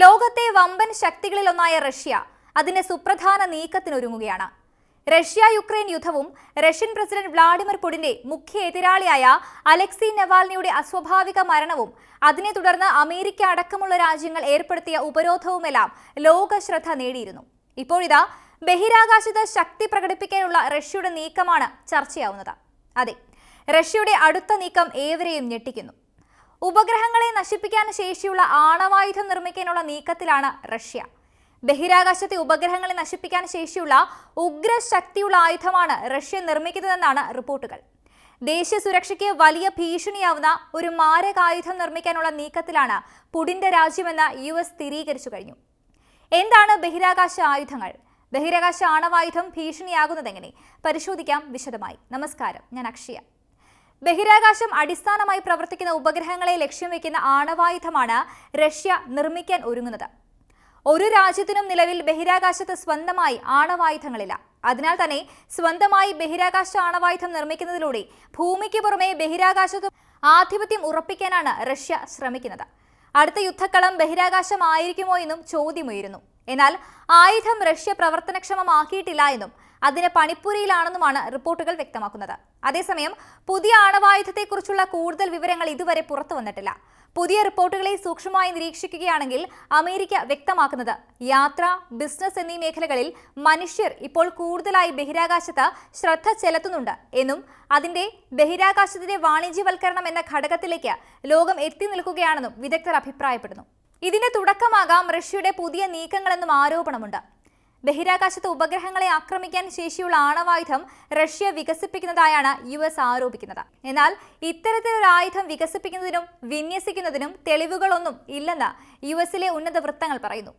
ലോകത്തെ വമ്പൻ ശക്തികളിലൊന്നായ റഷ്യ അതിന്റെ സുപ്രധാന നീക്കത്തിനൊരുങ്ങുകയാണ്. റഷ്യ യുക്രൈൻ യുദ്ധവും റഷ്യൻ പ്രസിഡന്റ് വ്ളാഡിമിർ പുടിന്റെ മുഖ്യ എതിരാളിയായ അലക്സി നവാൽനിയുടെ അസ്വാഭാവിക മരണവും അതിനെ തുടർന്ന് അമേരിക്ക അടക്കമുള്ള രാജ്യങ്ങൾ ഏർപ്പെടുത്തിയ ഉപരോധവുമെല്ലാം ലോക ശ്രദ്ധ നേടിയിരുന്നു. ഇപ്പോഴിതാ ബഹിരാകാശത്ത് ശക്തി പ്രകടിപ്പിക്കാനുള്ള റഷ്യയുടെ നീക്കമാണ് ചർച്ചയാവുന്നത്. അതെ റഷ്യയുടെ അടുത്ത നീക്കം ഏവരെയും ഞെട്ടിക്കുന്നു. ഉപഗ്രഹങ്ങളെ നശിപ്പിക്കാൻ ശേഷിയുള്ള ആണവായുധം നിർമ്മിക്കാനുള്ള നീക്കത്തിലാണ് റഷ്യ. ബഹിരാകാശത്തെ ഉപഗ്രഹങ്ങളെ നശിപ്പിക്കാൻ ശേഷിയുള്ള ഉഗ്രശക്തിയുള്ള ആയുധമാണ് റഷ്യ നിർമ്മിക്കുന്നതെന്നാണ് റിപ്പോർട്ടുകൾ. ദേശീയ സുരക്ഷയ്ക്ക് വലിയ ഭീഷണിയാവുന്ന ഒരു മാരകായുധം നിർമ്മിക്കാനുള്ള നീക്കത്തിലാണ് പുടിന്റെ രാജ്യമെന്ന് യു എസ് സ്ഥിരീകരിച്ചു കഴിഞ്ഞു. എന്താണ് ബഹിരാകാശ ആയുധങ്ങൾ? ബഹിരാകാശ ആണവായുധം ഭീഷണിയാകുന്നതെങ്ങനെ? പരിശോധിക്കാം വിശദമായി. നമസ്കാരം. ഞാൻ അക്ഷയ. ബഹിരാകാശം അടിസ്ഥാനമായി പ്രവർത്തിക്കുന്ന ഉപഗ്രഹങ്ങളെ ലക്ഷ്യം വെക്കുന്ന ആണവായുധമാണ് റഷ്യ നിർമ്മിക്കാൻ ഒരുങ്ങുന്നത്. ഒരു രാജ്യത്തിനും നിലവിൽ ബഹിരാകാശത്ത് സ്വന്തമായി ആണവായുധങ്ങളില്ല. അതിനാൽ തന്നെ സ്വന്തമായി ബഹിരാകാശ ആണവായുധം നിർമ്മിക്കുന്നതിലൂടെ ഭൂമിക്ക് പുറമെ ബഹിരാകാശത്ത് ആധിപത്യം ഉറപ്പിക്കാനാണ് റഷ്യ ശ്രമിക്കുന്നത്. അടുത്ത യുദ്ധക്കളം ബഹിരാകാശമായിരിക്കുമോ എന്നും ചോദ്യമുയരുന്നു. എന്നാൽ ആയുധം റഷ്യ പ്രവർത്തനക്ഷമമാക്കിയിട്ടില്ല എന്നും അതിന് പണിപ്പുരയിലാണെന്നുമാണ് റിപ്പോർട്ടുകൾ വ്യക്തമാക്കുന്നത്. അതേസമയം പുതിയ ആണവായുധത്തെക്കുറിച്ചുള്ള കൂടുതൽ വിവരങ്ങൾ ഇതുവരെ പുറത്തു വന്നിട്ടില്ല. പുതിയ റിപ്പോർട്ടുകളെ സൂക്ഷ്മമായി നിരീക്ഷിക്കുകയാണെങ്കിൽ അമേരിക്ക വ്യക്തമാക്കുന്നത് യാത്ര ബിസിനസ് എന്നീ മേഖലകളിൽ മനുഷ്യർ ഇപ്പോൾ കൂടുതലായി ബഹിരാകാശത്ത് ശ്രദ്ധ ചെലുത്തുന്നുണ്ട് എന്നും അതിന്റെ ബഹിരാകാശത്തിന്റെ വാണിജ്യവൽക്കരണം എന്ന ഘടകത്തിലേക്ക് ലോകം എത്തി നിൽക്കുകയാണെന്നും വിദഗ്ധർ അഭിപ്രായപ്പെടുന്നു. ഇതിന്റെ തുടക്കമാകാം റഷ്യയുടെ പുതിയ നീക്കങ്ങളെന്നും ആരോപണമുണ്ട്. ബഹിരാകാശത്ത് ഉപഗ്രഹങ്ങളെ ആക്രമിക്കാൻ ശേഷിയുള്ള ആണവായുധം റഷ്യ വികസിപ്പിക്കുന്നതായാണ് യു എസ് ആരോപിക്കുന്നത്. എന്നാൽ ഇത്തരത്തിലൊരു ആയുധം വികസിപ്പിക്കുന്നതിനും വിന്യസിക്കുന്നതിനും തെളിവുകളൊന്നും ഇല്ലെന്ന് യു എസിലെ ഉന്നത വൃത്തങ്ങൾ പറയുന്നു.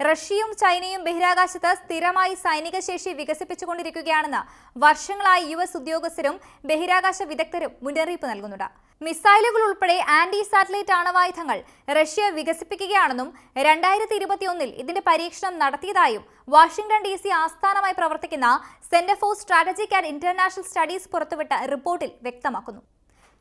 റഷ്യയും ചൈനയും ബഹിരാകാശത്ത് സ്ഥിരമായി സൈനിക ശേഷി വികസിപ്പിച്ചുകൊണ്ടിരിക്കുകയാണെന്ന് വർഷങ്ങളായി യു എസ് ഉദ്യോഗസ്ഥരും ബഹിരാകാശ വിദഗ്ധരും മുന്നറിയിപ്പ് നൽകുന്നുണ്ട്. മിസൈലുകൾ ഉൾപ്പെടെ ആന്റി സാറ്റലൈറ്റ് ആണവായുധങ്ങൾ റഷ്യ വികസിപ്പിക്കുകയാണെന്നും രണ്ടായിരത്തി ഇരുപത്തിയൊന്നിൽ ഇതിന്റെ പരീക്ഷണം നടത്തിയതായും വാഷിംഗ്ടൺ ഡി സി ആസ്ഥാനമായി പ്രവർത്തിക്കുന്ന centre for strategic and international studies പുറത്തുവിട്ട റിപ്പോർട്ടിൽ വ്യക്തമാക്കുന്നു.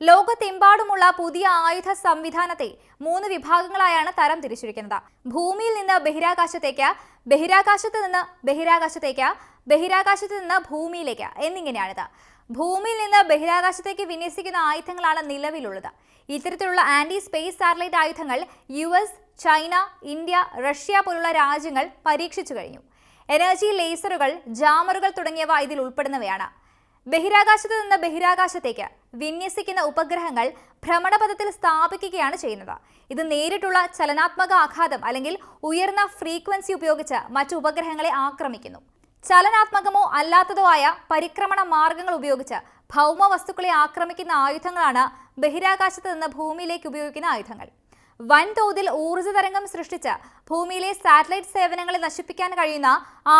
ലോകത്തെമ്പാടുമുള്ള പുതിയ ആയുധ സംവിധാനത്തെ മൂന്ന് വിഭാഗങ്ങളായാണ് തരം തിരിച്ചിരിക്കുന്നത്. ഭൂമിയിൽ നിന്ന് ബഹിരാകാശത്തേക്ക് ബഹിരാകാശത്ത് നിന്ന് ബഹിരാകാശത്തേക്ക് ബഹിരാകാശത്ത് നിന്ന് ഭൂമിയിലേക്ക് എന്നിങ്ങനെയാണിത്. ഭൂമിയിൽ നിന്ന് ബഹിരാകാശത്തേക്ക് വിന്യസിക്കുന്ന ആയുധങ്ങളാണ് നിലവിലുള്ളത്. ഇത്തരത്തിലുള്ള ആന്റി സ്പേസ് സാറ്റലൈറ്റ് ആയുധങ്ങൾ യു ചൈന ഇന്ത്യ റഷ്യ പോലുള്ള രാജ്യങ്ങൾ പരീക്ഷിച്ചു കഴിഞ്ഞു. എനർജി ലേസറുകൾ ജാമറുകൾ തുടങ്ങിയവ ഇതിൽ ഉൾപ്പെടുന്നവയാണ്. ബഹിരാകാശത്ത് നിന്ന് ബഹിരാകാശത്തേക്ക് വിന്യസിക്കുന്ന ഉപഗ്രഹങ്ങൾ ഭ്രമണപഥത്തിൽ സ്ഥാപിക്കുകയാണ് ചെയ്യുന്നത്. ഇത് നേരിട്ടുള്ള ചലനാത്മക ആഘാതം അല്ലെങ്കിൽ ഉയർന്ന ഫ്രീക്വൻസി ഉപയോഗിച്ച് മറ്റു ഉപഗ്രഹങ്ങളെ ആക്രമിക്കുന്നു. ചലനാത്മകമോ അല്ലാത്തതോ ആയ പരിക്രമണ മാർഗങ്ങൾ ഉപയോഗിച്ച് ഭൗമ വസ്തുക്കളെ ആക്രമിക്കുന്ന ആയുധങ്ങളാണ് ബഹിരാകാശത്ത് നിന്ന് ഭൂമിയിലേക്ക് ഉപയോഗിക്കുന്ന ആയുധങ്ങൾ. വൻതോതിൽ ഊർജ തരംഗം സൃഷ്ടിച്ച് ഭൂമിയിലെ സാറ്റലൈറ്റ് സേവനങ്ങളെ നശിപ്പിക്കാൻ കഴിയുന്ന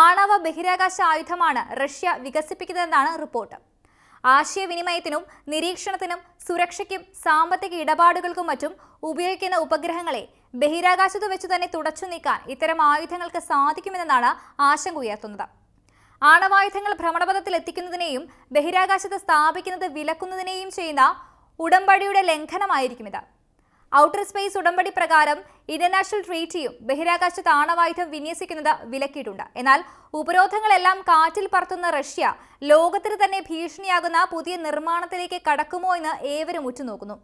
ആണവ ബഹിരാകാശ ആയുധമാണ് റഷ്യ വികസിപ്പിക്കുന്നതെന്നാണ് റിപ്പോർട്ട്. ആശയവിനിമയത്തിനും നിരീക്ഷണത്തിനും സുരക്ഷയ്ക്കും സാമ്പത്തിക ഇടപാടുകൾക്കും മറ്റും ഉപയോഗിക്കുന്ന ഉപഗ്രഹങ്ങളെ ബഹിരാകാശത്ത് വെച്ച് തന്നെ തുടച്ചു നീക്കാൻ ഇത്തരം ആയുധങ്ങൾക്ക് സാധിക്കുമെന്നാണ് ആശങ്ക ഉയർത്തുന്നത്. ആണവായുധങ്ങൾ ഭ്രമണപഥത്തിൽ എത്തിക്കുന്നതിനെയും ബഹിരാകാശത്ത് സ്ഥാപിക്കുന്നത് വിലക്കുന്നതിനെയും ചെയ്യുന്ന ഉടമ്പടിയുടെ ലംഘനമായിരിക്കും ഇത്. ഔട്ടർ സ്പേസ് ഉടമ്പടി പ്രകാരം ഇന്റർനാഷണൽ ട്രീറ്റിയും ബഹിരാകാശ താണവായുധം വിന്യസിക്കുന്നത് വിലക്കിയിട്ടുണ്ട്. എന്നാൽ ഉപരോധങ്ങളെല്ലാം കാറ്റിൽ പറത്തുന്ന റഷ്യ ലോകത്തിന് തന്നെ ഭീഷണിയാകുന്ന പുതിയ നിർമ്മാണത്തിലേക്ക് കടക്കുമോ എന്ന് ഏവരും ഉറ്റുനോക്കുന്നു.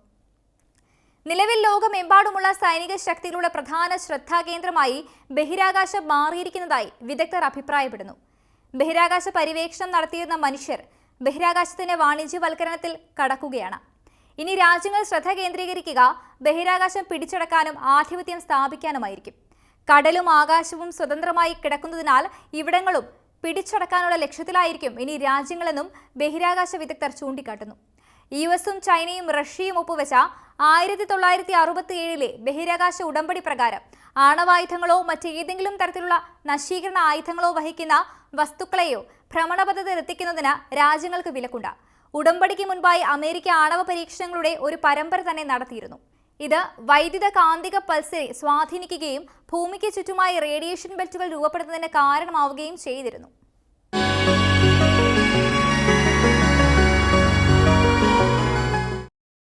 നിലവിൽ ലോകമെമ്പാടുമുള്ള സൈനിക ശക്തികളുടെ പ്രധാന ശ്രദ്ധാകേന്ദ്രമായി ബഹിരാകാശം മാറിയിരിക്കുന്നതായി വിദഗ്ധർ അഭിപ്രായപ്പെടുന്നു. ബഹിരാകാശ പര്യവേക്ഷണം നടത്തിയിരുന്ന മനുഷ്യർ ബഹിരാകാശത്തിന്റെ വാണിജ്യവൽക്കരണത്തിൽ കടക്കുകയാണ്. ഇനി രാജ്യങ്ങൾ ശ്രദ്ധ കേന്ദ്രീകരിക്കുക ബഹിരാകാശം പിടിച്ചടക്കാനും ആധിപത്യം സ്ഥാപിക്കാനുമായിരിക്കും. കടലും ആകാശവും സ്വതന്ത്രമായി കിടക്കുന്നതിനാൽ ഇവിടങ്ങളും പിടിച്ചടക്കാനുള്ള ലക്ഷ്യത്തിലായിരിക്കും ഇനി രാജ്യങ്ങളെന്നും ബഹിരാകാശ വിദഗ്ധർ ചൂണ്ടിക്കാട്ടുന്നു. യു എസും ചൈനയും റഷ്യയും ഒപ്പുവെച്ച ആയിരത്തി തൊള്ളായിരത്തി അറുപത്തി ഏഴിലെ ബഹിരാകാശ ഉടമ്പടി പ്രകാരം ആണവായുധങ്ങളോ മറ്റേതെങ്കിലും തരത്തിലുള്ള നശീകരണ ആയുധങ്ങളോ വഹിക്കുന്ന വസ്തുക്കളെയോ ഭ്രമണപഥത്തിൽ എത്തിക്കുന്നതിന് രാജ്യങ്ങൾക്ക് വിലക്കുണ്ട്. ഉടമ്പടിക്ക് മുൻപായി അമേരിക്ക ആണവ പരീക്ഷണങ്ങളുടെ ഒരു പരമ്പര തന്നെ നടത്തിയിരുന്നു. ഇത് വൈദ്യുത കാന്തിക പൾസിനെ സ്വാധീനിക്കുകയും ഭൂമിക്ക് ചുറ്റുമായി റേഡിയേഷൻ ബെൽറ്റുകൾ രൂപപ്പെടുന്നതിന് കാരണമാവുകയും ചെയ്തിരുന്നു.